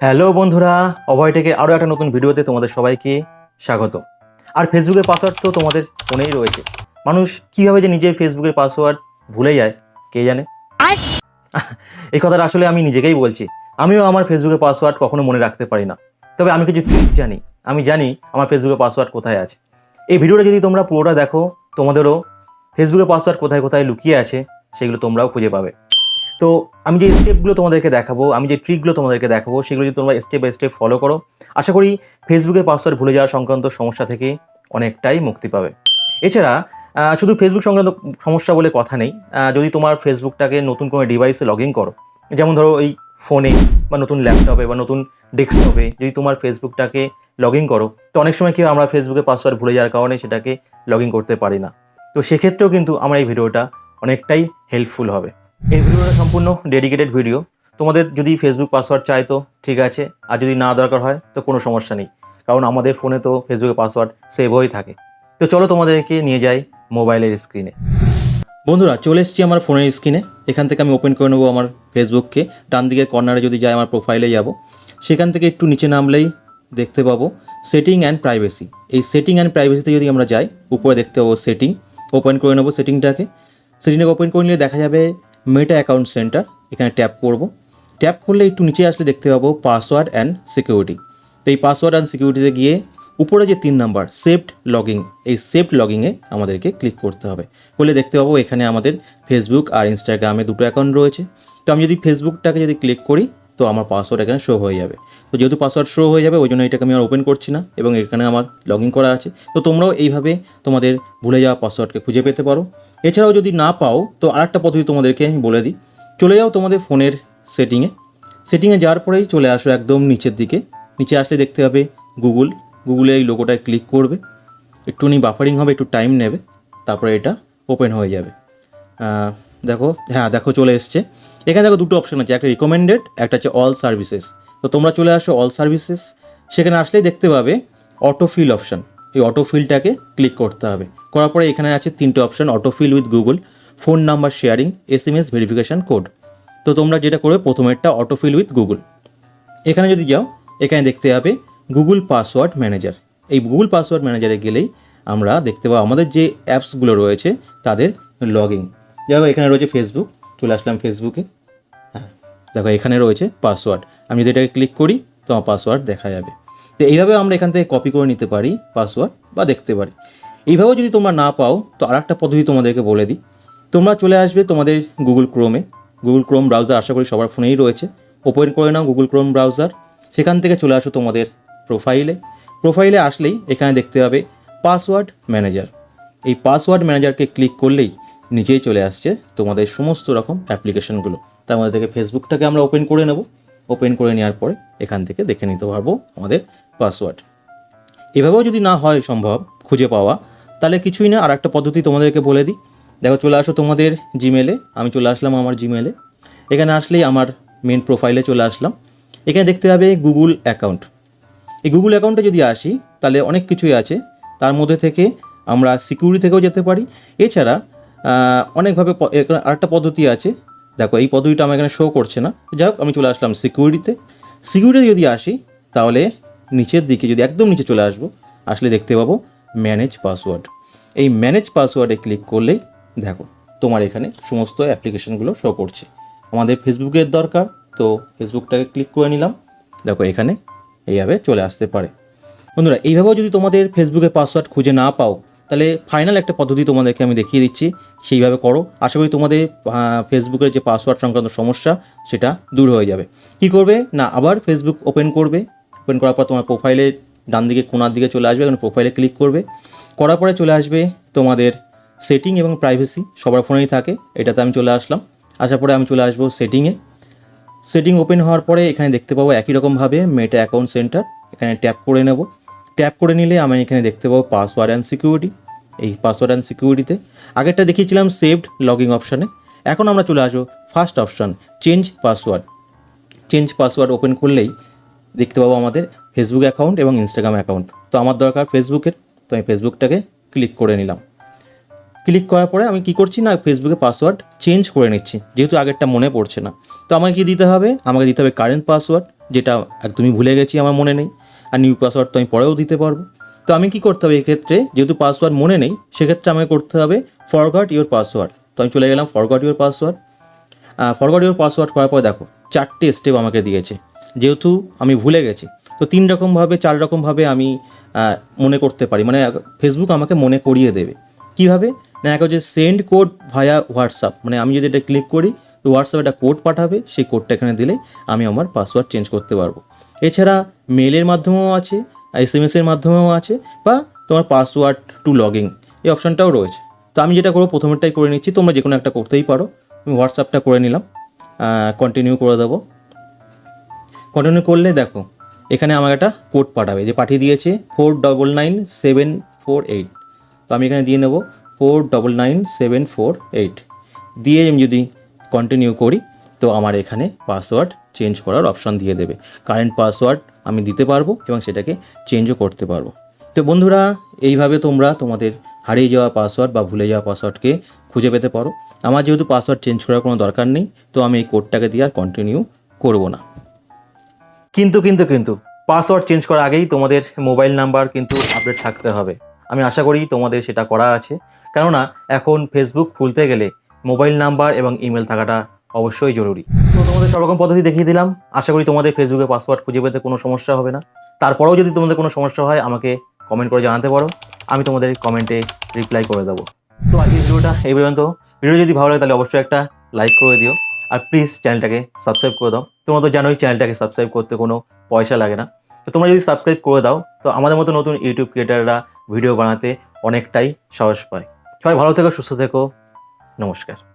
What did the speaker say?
Hello বন্ধুরা অভয় থেকে আরও একটা নতুন ভিডিওতে তোমাদের সবাইকে স্বাগত। আর ফেসবুকের পাসওয়ার্ড তো তোমাদের ফোনেই রয়েছে। মানুষ কীভাবে যে নিজের ফেসবুকের পাসওয়ার্ড ভুলে যায় কে জানে? এই কথাটা আসলে আমি নিজেকেই বলছি। আমিও আমার ফেসবুকের পাসওয়ার্ড কখনো মনে রাখতে পারি না। তবে আমি কিছু ট্রিক জানি। আমি জানি আমার ফেসবুকের পাসওয়ার্ড কোথায় আছে। এই ভিডিওটা যদি তোমরা পুরোটা দেখো তোমাদেরও ফেসবুকের পাসওয়ার্ড কোথায় কোথায় লুকিয়ে আছে সেগুলো তোমরাও খুঁজে পাবে। তো আমি যে স্টেপগুলো তোমাদেরকে দেখাবো আমি যে ট্রিকগুলো তোমাদেরকে দেখাবো সেগুলো যদি তোমরা স্টেপ বাই স্টেপ ফলো করো আশা করি ফেসবুকের পাসওয়ার্ড ভুলে যাওয়া সংক্রান্ত সমস্যা থেকে অনেকটাই মুক্তি পাবে। এছাড়া শুধু ফেসবুক সংক্রান্ত সমস্যা বলে কথা নেই যদি তোমার ফেসবুকটাকে নতুন কোনো ডিভাইসে লগ ইন করো যেমন ধরো এই ফোনে বা নতুন ল্যাপটপে বা নতুন ডেস্কটপে যদি তোমার ফেসবুকটাকে লগ ইন করো তো অনেক সময় কি হয়, আমরা ফেসবুকের পাসওয়ার্ড ভুলে যাওয়ার কারণে সেটাকে লগ ইন করতে পারি না। তো সেক্ষেত্রেও কিন্তু আমার এই ভিডিওটা অনেকটাই হেল্পফুল হবে। এই ভিডিওটা সম্পূর্ণ ডেডিকেটেড ভিডিও তোমাদের যদি ফেসবুক পাসওয়ার্ড চাই তো ঠিক আছে, আর যদি না দরকার হয় তো কোনো সমস্যা নেই। কারণ আমাদের ফোনে তো ফেসবুকের পাসওয়ার্ড সেভ হয়ে থাকে। তো চলো তোমাদেরকে নিয়ে যাই মোবাইলের স্ক্রিনে বন্ধুরা, চলে এসেছি আমার ফোনের স্ক্রিনে এখান থেকে আমি ওপেন করে নেব আমার ফেসবুককে ডান দিকের কর্নারে যদি যাই আমার প্রোফাইলে যাব। সেখান থেকে একটু নিচে নামলেই দেখতে পাবো সেটিং অ্যান্ড প্রাইভেসি এই সেটিং অ্যান্ড প্রাইভেসিতে যদি আমরা যাই, উপরে দেখতে পাবো সেটিং ওপেন করে নেব সেটিংটাকে সেটিংটাকে ওপেন করে নিলে দেখা যাবে মেটা অ্যাকাউন্ট সেন্টার এখানে ট্যাপ করব। ট্যাপ করলে একটু নিচে আসলে দেখতে পাবো পাসওয়ার্ড অ্যান্ড সিকিউরিটি তো এই পাসওয়ার্ড অ্যান্ড সিকিউরিটিতে গিয়ে উপরে যে তিন নাম্বার সেফড লগিং এই সেফড লগিংয়ে আমাদেরকে ক্লিক করতে হবে। করলে দেখতে পাবো এখানে আমাদের ফেসবুক আর ইনস্টাগ্রামে দুটো অ্যাকাউন্ট রয়েছে। তো আমি যদি ফেসবুকটাকে যদি ক্লিক করি তো আমার পাসওয়ার্ড এখানে শো হয়ে যাবে। তো যেহেতু পাসওয়ার্ড শো হয়ে যাবে ওই জন্য এটাকে আমি আর ওপেন করছি না এবং এখানে আমার লগ করা আছে। তো তোমরাও এইভাবে তোমাদের ভুলে যাওয়া পাসওয়ার্ডকে খুঁজে পেতে পারো। এছাড়াও যদি না পাও, তো আরেকটা পদ্ধতি তোমাদেরকে আমি বলে দিই। চলে যাও তোমাদের ফোনের সেটিংয়ে সেটিংয়ে যাওয়ার পরেই চলে আসো একদম নিচের দিকে। নিচে আসলে দেখতে হবে গুগল গুগলে এই লোগোটায় ক্লিক করবে। একটুখানি বাফারিং হবে, একটু টাইম নেবে। তারপরে এটা ওপেন হয়ে যাবে। দেখো হ্যাঁ দেখো চলে এসছে। এখানে দেখো দুটো অপশন আছে, একটা রিকমেন্ডেড একটা হচ্ছে অল সার্ভিসেস তো তোমরা চলে আসো অল সার্ভিসেস সেখানে আসলেই দেখতে পাবে অটোফিল অপশন এই অটো অটোফিলটাকে ক্লিক করতে হবে। করার পরে এখানে আছে তিনটে option autofill with Google phone number sharing S M S verification code তো তোমরা যেটা করবে, প্রথমেরটা অটোফিল উইথ গুগল এখানে যদি যাও, এখানে দেখতে পাবে গুগল পাসওয়ার্ড ম্যানেজার এই গুগল পাসওয়ার্ড ম্যানেজারে গেলেই আমরা দেখতে পাবো আমাদের যে অ্যাপসগুলো রয়েছে, তাদের লগিং দেখো, এখানে রয়েছে ফেসবুক চলে আসলাম ফেসবুকে হ্যাঁ দেখো, এখানে রয়েছে পাসওয়ার্ড আমি যদি এটাকে ক্লিক করি, তো আমার পাসওয়ার্ড দেখা যাবে। তো এইভাবে আমরা এখান থেকে কপি করে নিতে পারি পাসওয়ার্ড বা দেখতে পারি। এইভাবেও যদি তোমরা না পাও, তো আর একটা পদ্ধতি তোমাদেরকে বলে দিই। তোমরা চলে আসবে তোমাদের গুগল ক্রোমে গুগল ক্রোম ব্রাউজার আশা করি সবার ফোনেই রয়েছে। ওপেন করে নাও গুগল ক্রোম ব্রাউজার সেখান থেকে চলে আসো তোমাদের প্রোফাইলে প্রোফাইলে আসলেই এখানে দেখতে পাবে পাসওয়ার্ড ম্যানেজার এই পাসওয়ার্ড ম্যানেজারকে ক্লিক করলেই নিচেই চলে আসছে তোমাদের সমস্ত রকম অ্যাপ্লিকেশনগুলো। তার মধ্যে থেকে ফেসবুকটাকে আমরা ওপেন করে নেব। ওপেন করে নেওয়ার পরে এখান থেকে দেখে নিতে পারব আমাদের পাসওয়ার্ড এভাবেও যদি না হয় সম্ভব খুঁজে পাওয়া, তাহলে কিছুই না আর একটা পদ্ধতি তোমাদেরকে বলে দিই। দেখো, চলে আসো তোমাদের জিমেলে আমি চলে আসলাম আমার জিমেলে এখানে আসলেই আমার মেন প্রোফাইলে চলে আসলাম। এখানে দেখতে হবে গুগল অ্যাকাউন্ট এই গুগল অ্যাকাউন্টে যদি আসি, তাহলে অনেক কিছুই আছে। তার মধ্যে থেকে আমরা সিকিউরিটি থেকেও যেতে পারি। এছাড়া অনেকভাবে আরেকটা পদ্ধতি আছে। দেখো, এই পদ্ধতিটা আমার এখানে শো করছে না। যাই হোক, আমি চলে আসলাম সিকিউরিটিতে সিকিউরিটি যদি আসি, তাহলে নিচের দিকে যদি একদম নিচে চলে আসব, আসলে দেখতে পাবো ম্যানেজ পাসওয়ার্ড এই ম্যানেজ পাসওয়ার্ডে ক্লিক করলেই দেখো, তোমার এখানে সমস্ত অ্যাপ্লিকেশনগুলো শো করছে। আমাদের ফেসবুকের দরকার, তো ফেসবুকটাকে ক্লিক করে নিলাম। দেখো, এখানে এইভাবে চলে আসতে পারে। বন্ধুরা, এইভাবেও যদি তোমাদের ফেসবুকের পাসওয়ার্ড খুঁজে না পাও তাহলে ফাইনাল একটা পদ্ধতি তোমাদেরকে আমি দেখিয়ে দিচ্ছি, সেইভাবে করো। আশা করি তোমাদের ফেসবুকের যে পাসওয়ার্ড সংক্রান্ত সমস্যা, সেটা দূর হয়ে যাবে। কি করবে? না, আবার ফেসবুক ওপেন করবে। ওপেন করার পর তোমার প্রোফাইলে ডান দিকে, কোনার দিকে চলে আসবে এবং প্রোফাইলে ক্লিক করবে। করার পরে চলে আসবে তোমাদের সেটিং এবং প্রাইভেসি সবার ফোনেই থাকে, এটাতে আমি চলে আসলাম। আসার পরে আমি চলে আসব সেটিংয়ে সেটিং ওপেন হওয়ার পরে এখানে দেখতে পাবো একই রকমভাবে মেটা অ্যাকাউন্ট সেন্টার এখানে ট্যাপ করে নেব। ট্যাপ করে নিলে আমি এখানে দেখতে পাবো পাসওয়ার্ড অ্যান্ড সিকিউরিটি এই পাসওয়ার্ড অ্যান্ড সিকিউরিটিতে আগেরটা দেখিয়েছিলাম সেভড লগিং অপশানে এখন আমরা চলে আসব first option change password change password open করলেই দেখতে পাবো আমাদের ফেসবুক অ্যাকাউন্ট এবং ইনস্টাগ্রাম অ্যাকাউন্ট তো আমার দরকার ফেসবুকের তো আমি ফেসবুকটাকে ক্লিক করে নিলাম। ক্লিক করার পরে আমি কি করছি না ফেসবুকে পাসওয়ার্ড চেঞ্জ করে নিচ্ছি, যেহেতু আগেরটা মনে পড়ছে না। তো আমাকে কি দিতে হবে? আমাকে দিতে হবে কারেন্ট পাসওয়ার্ড যেটা একদমই ভুলে গেছি, আমার মনে নেই। আর নিউ পাসওয়ার্ড তো আমি পরেও দিতে পারব। তো আমি কি করতে হবে এক্ষেত্রে? যেহেতু পাসওয়ার্ড মনে নেই, সেক্ষেত্রে আমাকে করতে হবে ফরগট ইওর পাসওয়ার্ড তো আমি চলে গেলাম forgot your password forgot your password করার পর দেখো, চারটে স্টেপ আমাকে দিয়েছে। যেহেতু আমি ভুলে গেছি, তো তিন রকমভাবে, চার রকমভাবে আমি মনে করতে পারি। মানে ফেসবুক আমাকে মনে করিয়ে দেবে। কীভাবে? না এক হচ্ছে সেন্ড কোড ভায়া হোয়াটসঅ্যাপ মানে আমি যদি এটা ক্লিক করি হোয়াটসঅ্যাপে একটা কোড পাঠাবে, সেই কোডটা এখানে দিলে আমি আমার পাসওয়ার্ড চেঞ্জ করতে পারব। এছাড়া মেলের মাধ্যমেও আছে এস এম এসের মাধ্যমেও আছে, বা তোমার পাসওয়ার্ড টু লগিং এই অপশানটাও রয়েছে। তো আমি যেটা করব, প্রথমেরটাই করে নিচ্ছি, তোমরা যে কোনো একটা করতেই পারো। আমি হোয়াটসঅ্যাপটা করে নিলাম কন্টিনিউ করে দেবো। কন্টিনিউ করলে দেখো, এখানে আমাকে একটা কোড পাঠাবে, যে পাঠিয়ে দিয়েছে four double nine seven four eight তো আমি এখানে দিয়ে নেব four double nine seven four eight দিয়ে আমি যদি কন্টিনিউ করি, তো আমার এখানে পাসওয়ার্ড চেঞ্জ করার অপশান দিয়ে দেবে। কারেন্ট পাসওয়ার্ড আমি দিতে পারব এবং সেটাকে চেঞ্জও করতে পারব। তো বন্ধুরা, এইভাবে তোমরা তোমাদের হারিয়ে যাওয়া পাসওয়ার্ড বা ভুলে যাওয়া পাসওয়ার্ডকে খুঁজে পেতে পারো। আমার যেহেতু পাসওয়ার্ড চেঞ্জ করার কোনো দরকার নেই, তো আমি এই কোডটাকে দিয়ে আর কন্টিনিউ করব না। কিন্তু কিন্তু কিন্তু পাসওয়ার্ড চেঞ্জ করার আগেই তোমাদের মোবাইল নাম্বার কিন্তু আপডেট থাকতে হবে। আমি আশা করি তোমাদের সেটা করা আছে। কেননা, এখন ফেসবুক খুলতে গেলে মোবাইল নাম্বার এবং ইমেল থাকাটা অবশ্যই জরুরি। তো তোমাদের সব রকম পদ্ধতি দেখিয়ে দিলাম। আশা করি তোমাদের ফেসবুকে পাসওয়ার্ড খুঁজে পেতে কোনো সমস্যা হবে না। তারপরেও যদি তোমাদের কোনো সমস্যা হয়, আমাকে কমেন্ট করে জানাতে পারো। আমি তোমাদের কমেন্টে রিপ্লাই করে দেবো। তো আজকের ভিডিওটা এই পর্যন্ত। ভিডিও যদি ভালো লাগে, তাহলে অবশ্যই একটা লাইক করে দিও। আর প্লিজ চ্যানেলটাকে সাবস্ক্রাইব করে দাও। তোমরা তো জানোই চ্যানেলটাকে সাবস্ক্রাইব করতে কোনো পয়সা লাগে না। তো তোমরা যদি সাবস্ক্রাইব করে দাও, তো আমাদের মতো নতুন ইউটিউব ক্রিয়েটাররা ভিডিও বানাতে অনেকটাই সাহস পায়। সবাই ভালো থেকো, সুস্থ থেকো। নমস্কার।